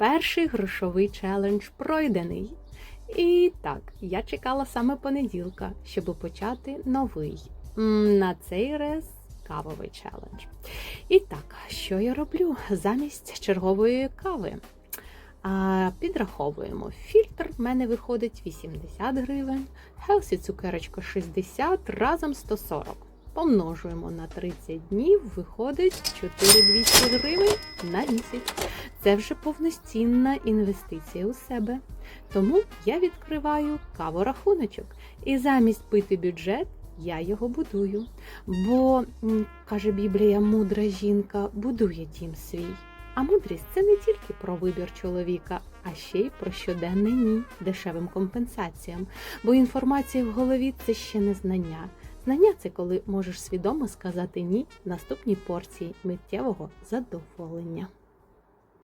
Перший грошовий челендж пройдений. І так, я чекала саме понеділка, щоб почати новий. На цей раз кавовий челендж. І так, що я роблю замість чергової кави? А, підраховуємо. Фільтр в мене виходить 80 гривень, Хелсі цукерочка 60, разом 140. Помножуємо на 30 днів, виходить 4200 гривень на місяць. Це вже повноцінна інвестиція у себе. Тому я відкриваю каворахуночок. І замість пити бюджет я його будую. Бо, каже Біблія, мудра жінка будує дім свій. А мудрість це не тільки про вибір чоловіка, а ще й про щоденне ні дешевим компенсаціям. Бо інформація в голові це ще не знання. Знання це коли можеш свідомо сказати ні наступній порції миттєвого задоволення.